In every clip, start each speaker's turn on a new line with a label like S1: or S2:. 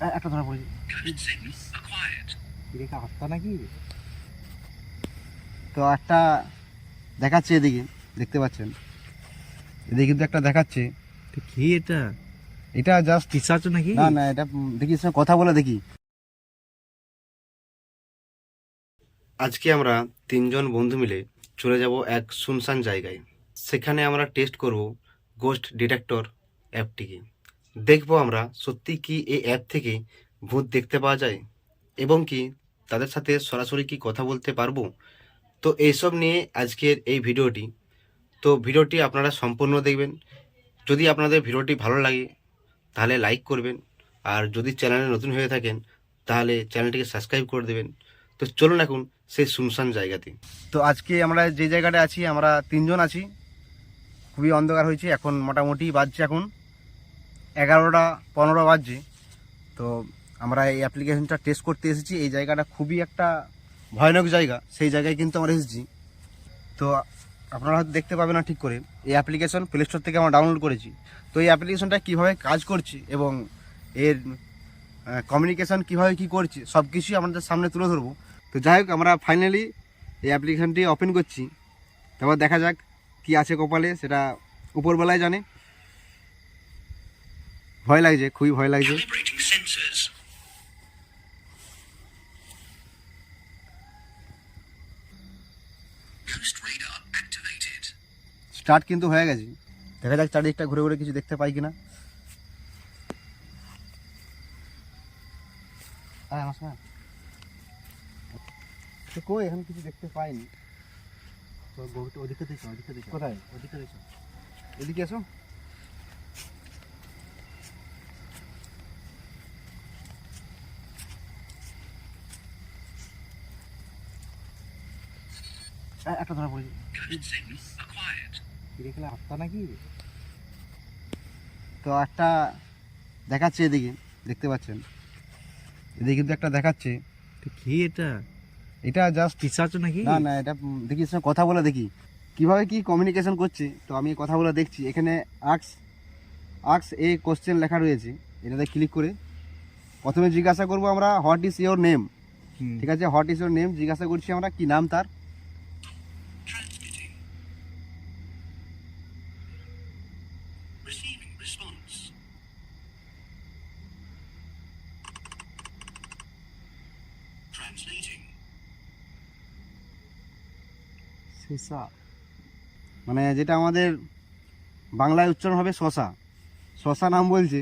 S1: একটা ধরা পড়েছে
S2: Code 6 acquired.
S1: রেখা হাতটা নাকি? তো একটা দেখাচ্ছে এদিকে দেখতে পাচ্ছেন। এদিকে কিন্তু একটা দেখাচ্ছে।
S3: কি এটা?
S1: এটা জাস্ট
S3: পিসাচ নাকি?
S1: না না এটা দেখি এর সঙ্গে কথা বলে দেখি। আজকে আমরা তিনজন বন্ধু মিলে চলে যাব এক শুনশান জায়গায়। সেখানে আমরা টেস্ট করব গোস্ট ডিটেক্টর অ্যাপটিকে দেখব আমরা সত্যি কি এই অ্যাপ থেকে ভূত দেখতে পাওয়া যায় এবং কি তাদের সাথে সরাসরি কি কথা বলতে পারব? তো এইসব নিয়ে আজকের এই ভিডিওটি। তো ভিডিওটি আপনারা সম্পূর্ণ দেখবেন। যদি আপনাদের ভিডিওটি ভালো লাগে, তাহলে লাইক করবেন। আর যদি চ্যানেলে নতুন হয়ে থাকেন, তাহলে চ্যানেলটিকে সাবস্ক্রাইব করে দেবেন। তো চলুন এখন সেই শুনশান জায়গাতে। তো আজকে আমরা যে জায়গাটা আছি, আমরা তিনজন আছি। খুবই অন্ধকার হয়েছে, এখন মোটামুটি বাজছে এখন। এগারোটা পনেরো বাজছে। তো আমরা এই অ্যাপ্লিকেশনটা টেস্ট করতে এসেছি। এই জায়গাটা খুবই একটা ভয়ানক জায়গা। সেই জায়গায় কিন্তু আমরা এসেছি। তো আপনারা হয়তো দেখতে পাবেন না ঠিক করে। এই অ্যাপ্লিকেশন প্লে স্টোর থেকে আমরা ডাউনলোড করেছি। তো এই অ্যাপ্লিকেশনটা কীভাবে কাজ করছে এবং এর কমিউনিকেশন কীভাবে কী করছে সব কিছুই আমাদের সামনে তুলে ধরবো। তো যাই হোক, আমরা ফাইনালি এই অ্যাপ্লিকেশানটি ওপেন করছি। তারপর দেখা যাক কি আছে কপালে, সেটা উপরবেলায় জানে। ভয় লাগছে খুবই ভয় লাগছে
S2: Calibrating sensors. Coast radar activated.
S1: Start কিন্তু হয়ে গেছে দেখা যাক চারিদিকটা ঘুরে ঘুরে কিছু দেখতে পাই কিনা আয় আমার সঙ্গে আয়। তো কই এখন কিছু দেখতে পাইনি তো গরুটা ওদিকে দেখো ওদিকে দেখো কোথায় ওদিকে দেখো এদিকে এসো একটা ধরা পড়েছে
S2: Code 6 acquired.
S1: দেখলে হাতটা নাকি? তো একটা দেখাচ্ছে এদিকে দেখতে পাচ্ছেন। এদিকে কিন্তু একটা দেখাচ্ছে।
S3: কি এটা?
S1: এটা জাস্ট
S3: পিসাচ নাকি?
S1: না না এটা দেখি কথা বলে দেখি। কীভাবে কি কমিউনিকেশন করছে? তো আমি কথা বলে দেখছি। এখানে আক্স আক্স এ কোশ্চেন লেখা রয়েছে। এটাতে ক্লিক করে প্রথমে জিজ্ঞাসা করব আমরা হোয়াট ইজ ইওর নেম ঠিক আছে হোয়াট ইজ ইওর নেম জিজ্ঞাসা করছি আমরা কি নাম তার? শসা। মানে যেটা আমাদের বাংলায় উচ্চারণ হবে শশা শশা নাম বলছে।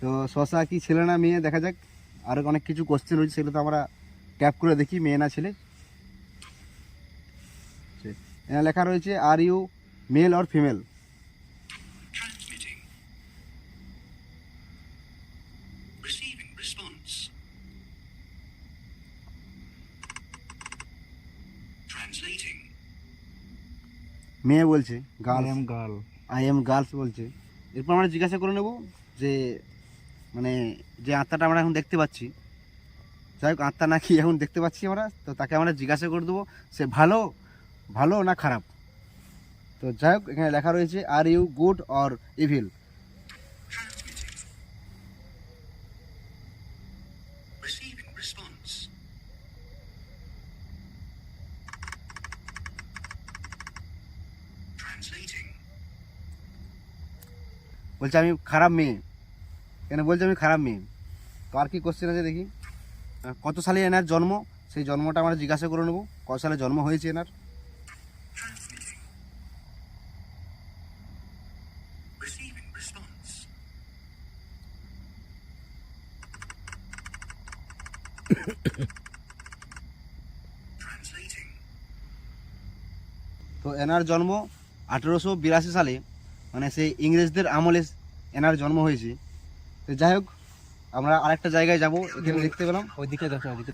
S1: তো শশা কি ছেলে না মেয়ে? দেখা যাক। আর অনেক কিছু কোশ্চেন রয়েছে, সেগুলো তো আমরা ট্যাপ করে দেখি, মেয়ে না ছেলে। লেখা রয়েছে are you male or female মেয়ে বলছে girl
S3: am girl
S1: I am girls বলছে। এরপর আমরা জিজ্ঞাসা করে নেব যে মানে যে আত্মাটা আমরা এখন দেখতে পাচ্ছি যাই হোক আত্মা নাকি এখন দেখতে পাচ্ছি আমরা তো তাকে আমরা জিজ্ঞাসা করে দেবো সে ভালো ভালো না খারাপ? তো যাই হোক এখানে লেখা রয়েছে are you good or evil বলছে আমি খারাপ মেয়ে। কেন বলছে আমি খারাপ মেয়ে? তো আর কি কোশ্চেন আছে দেখি। কত সালে এনার জন্ম? সেই জন্মটা আমরা জিজ্ঞাসা করে নেব। কত সালে জন্ম হয়েছে এনার. তো এনার জন্ম আঠেরোশো বিরাশি সালে মানে সেই ইংরেজদের আমলে এনার জন্ম হয়েছে। তো যাই হোক আমরা আরেকটা জায়গায় যাব এখানে দেখতে পেলাম।
S3: ওইদিকে দেখো ওইদিকে।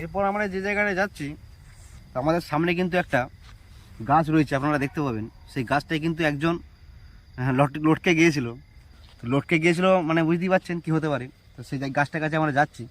S1: এরপর আমরা যে জায়গাটায় যাচ্ছি আমাদের সামনে কিন্তু একটা গাছ রয়েছে আপনারা দেখতে পাবেন। সেই গাছটায় কিন্তু একজন হ্যাঁ, লট লটকে গিয়েছিল। তো লটকে গিয়েছিল মানে বুঝতেই পারছেন কি হতে পারে। তো সেই গাছটার কাছে আমরা যাচ্ছি।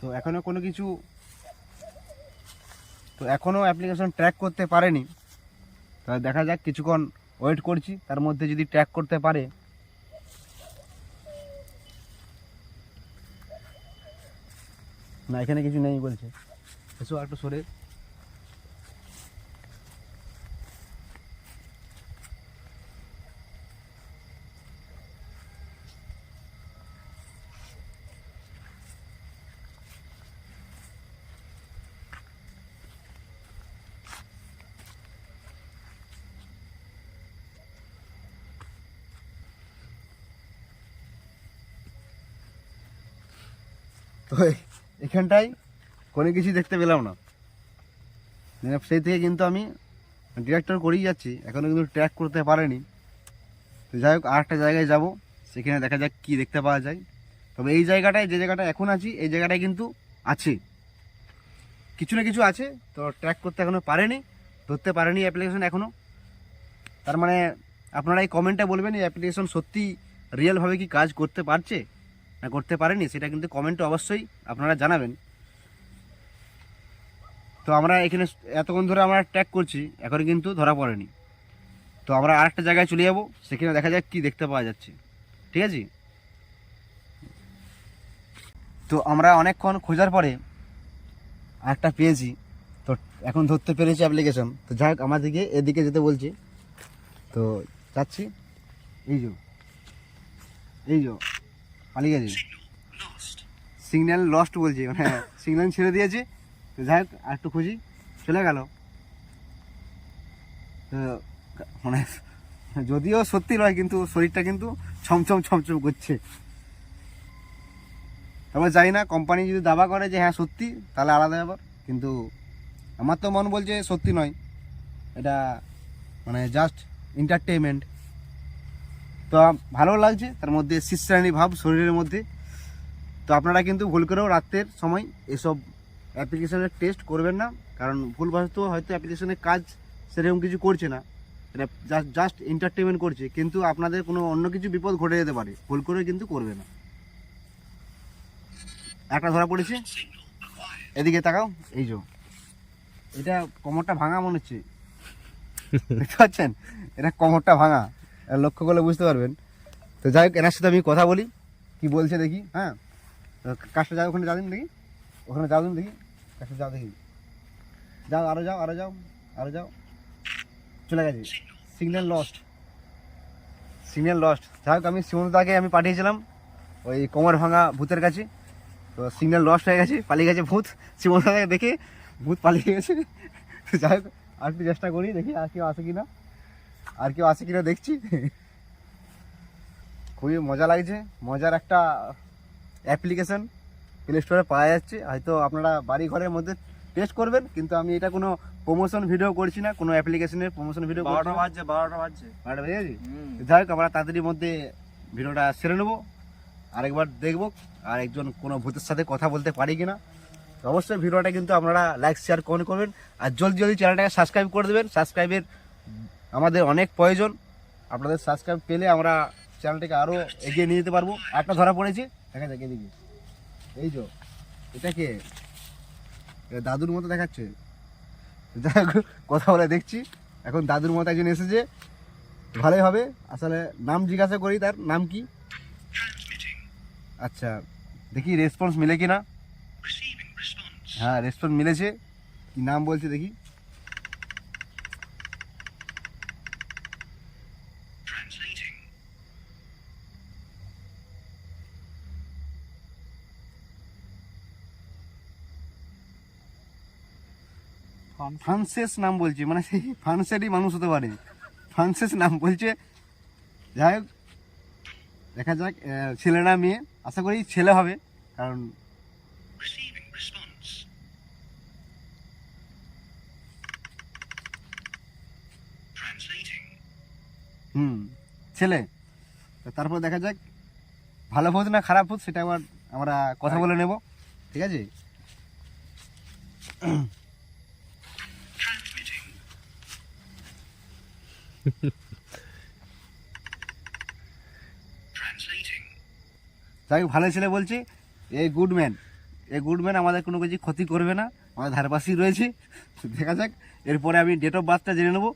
S1: তো এখনও কোনো কিছু, তো এখনও অ্যাপ্লিকেশন ট্র্যাক করতে পারেনি। তাহলে দেখা যাক কিছুক্ষণ ওয়েট করছি, তার মধ্যে যদি ট্র্যাক করতে পারে। না, এখানে কিছু নেই বলছে। এসো একটু সরে। তো এখানটায় কোনো কিছু দেখতে পেলাম না। মানে সেই থেকে কিন্তু আমি ডিরেক্টর করেই যাচ্ছি এখনও কিন্তু ট্র্যাক করতে পারেনি। তো যাই হোক, আরেকটা জায়গায় যাব, সেখানে দেখা যাক কি দেখতে পাওয়া যায়। তবে এই জায়গাটায়, যে জায়গাটা এখন আছি, এই জায়গাটায় কিন্তু আছে। কিছু না কিছু আছে, তো ট্র্যাক করতে এখনও পারেনি, ধরতে পারেনি অ্যাপ্লিকেশন এখনও তার মানে আপনারা এই কমেন্টে বলবেন, এই অ্যাপ্লিকেশন সত্যি রিয়েলভাবে কি কাজ করতে পারছে? না করতে পারেনি, সেটা কিন্তু কমেন্টে অবশ্যই আপনারা জানাবেন। তো আমরা এখানে এতক্ষণ ধরে আমরা ট্র্যাক করছি এখন কিন্তু ধরা পড়েনি। তো আমরা আরেকটা জায়গায় চলে যাব, সেখানে দেখা যাক কি দেখতে পাওয়া যাচ্ছে। ঠিক আছে? তো আমরা অনেকক্ষণ খোঁজার পরে আরেকটা পেয়েছি। তো এখন ধরতে পেরেছি অ্যাপ্লিকেশন তো যাই হোক আমাদেরকে এদিকে যেতে বলছি। তো যাচ্ছি। এই যো এই যো। পালিয়ে গেছি. সিগন্যাল লস্ট বলছি। মানে সিগন্যাল ছেড়ে দিয়েছে। তো যাই হোক আর একটু খুঁজি। চলে গেল। তো মানে যদিও সত্যি নয় কিন্তু শরীরটা কিন্তু ছমছম ছমছম করছে। তবে যাই না কোম্পানি যদি দাবা করে যে হ্যাঁ সত্যি তাহলে আলাদা ব্যাপার। কিন্তু আমার তো মন বলছে সত্যি নয়। এটা মানে জাস্ট এন্টারটেনমেন্ট তো ভালো লাগছে তার মধ্যে শিশ্রানি ভাব শরীরের মধ্যে। তো আপনারা কিন্তু ভুল করেও রাত্রের সময় এসব অ্যাপ্লিকেশনের টেস্ট করবেন না কারণ ভুলবশত হয়তো অ্যাপ্লিকেশনের কাজ সেরকম কিছু করছে না। এটা জাস্ট এন্টারটেনমেন্ট করছে কিন্তু আপনাদের কোনো অন্য কিছু বিপদ ঘটে যেতে পারে ভুল করে কিন্তু করবে না। একটা ধরা পড়েছে এদিকে তাকাও এই যে এটা কোমরটা ভাঙা মনে হচ্ছে। দেখতে পাচ্ছেন? এটা কোমরটা ভাঙা। লক্ষ্য করলে বুঝতে পারবেন। তো যাই হোক, এনার সাথে আমি কথা বলি, কি বলছে দেখি হ্যাঁ? কাজটা যাও, ওখানে যাবেন দেখি ওখানে যাবেন দেখি কাজটা যাও দেখি। যাও আরও যাও আরও যাও আরও যাও। চলে গেছে। সিগন্যাল লস্ট সিগন্যাল লস্ট যাই হোক, আমি শিবনদাকে আমি পাঠিয়েছিলাম, ওই কোমর ভাঙা ভূতের কাছে। তো সিগন্যাল লস্ট হয়ে গেছে, পালিয়ে গেছে ভূত। শিবনদাকে দেখে ভূত পালিয়ে গেছে। যাই হোক, আর একটু চেষ্টা করি, দেখি আর কেউ আসে কিনা। আর কেউ আসে কিনা দেখছি? খুবই মজা লাগছে। মজার একটা অ্যাপ্লিকেশন প্লে স্টোরে পাওয়া যাচ্ছে। হয়তো আপনারা বাড়ি ঘরের মধ্যে টেস্ট করবেন কিন্তু আমি এটা কোনো প্রমোশন ভিডিও করছি না কোনো অ্যাপ্লিকেশনের প্রমোশন ভিডিও
S4: বারোটা বাজছে বারোটা বাজছে।
S1: বারোটা বেজে গেছে? যাই হোক আমরা তাড়াতাড়ির মধ্যে ভিডিওটা সেরে নেব। আরেকবার দেখব আর একজন কোনো ভূতের সাথে কথা বলতে পারি কিনা। অবশ্যই ভিডিওটা কিন্তু আপনারা লাইক শেয়ার কমেন্ট করবেন। আর জলদি জলদি চ্যানেলটাকে সাবস্ক্রাইব করে দেবেন। সাবস্ক্রাইবের আমাদের অনেক প্রয়োজন। আপনাদের সাবস্ক্রাইব পেলে আমরা চ্যানেলটাকে আরও এগিয়ে নিয়ে যেতে পারব। একটা ধরা পড়েছে। দেখা যাক এদিকে। এই যে এটা কে? দাদুর মতো দেখাচ্ছে। হোক, কথা বলে দেখছি। এখন দাদুর মতো একজন এসেছে। ভালোই হবে। আসলে নাম জিজ্ঞাসা করি তার। নাম কি? আচ্ছা দেখি রেসপন্স মিলে কি না হ্যাঁ রেসপন্স মিলেছে। কি নাম বলছে দেখি। ফ্রান্সেস নাম বলছে মানে সেই ফ্রান্সেরই মানুষ হতে পারে ফ্রান্সেস নাম বলছে যাই হোক দেখা যাক আহ, ছেলে না মেয়ে আশা করি ছেলে হবে কারণ. হুম ছেলে। তো তারপর দেখা যাক ভালো ভূত না খারাপ ভূত সেটা আবার আমরা কথা বলে নেব। ঠিক আছে? যাই ভালো ছেলে বলছি এ গুডম্যান এই গুডম্যান আমাদের কোনো কিছু ক্ষতি করবে না, আমাদের ধারপাশেই রয়েছে। দেখা যাক, এরপরে আমি ডেট অফ বার্থটা জেনে নেব।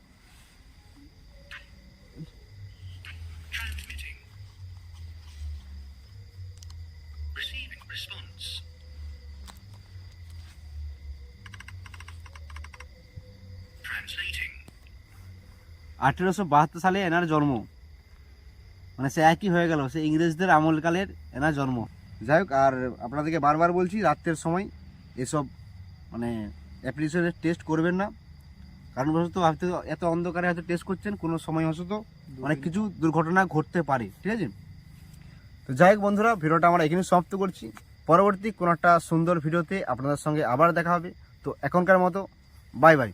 S1: আঠেরোশো বাহাত্তর সালে এনার জন্ম। মানে সে একই হয়ে গেল সে ইংরেজদের আমলকালের এনার জন্ম। যাই হোক আর আপনাদেরকে বারবার বলছি রাত্রের সময় এসব মানে অ্যাপ্লিকেশনের টেস্ট করবেন না। কারণ বশত হয়তো এত অন্ধকারে হয়তো টেস্ট করছেন কোনো সময় বশত অনেক কিছু দুর্ঘটনা ঘটতে পারে ঠিক আছে? তো যাই হোক বন্ধুরা ভিডিওটা আমরা এখানে সমাপ্ত করছি। পরবর্তী কোনো একটা সুন্দর ভিডিওতে আপনাদের সঙ্গে আবার দেখা হবে। তো এখনকার মতো বাই বাই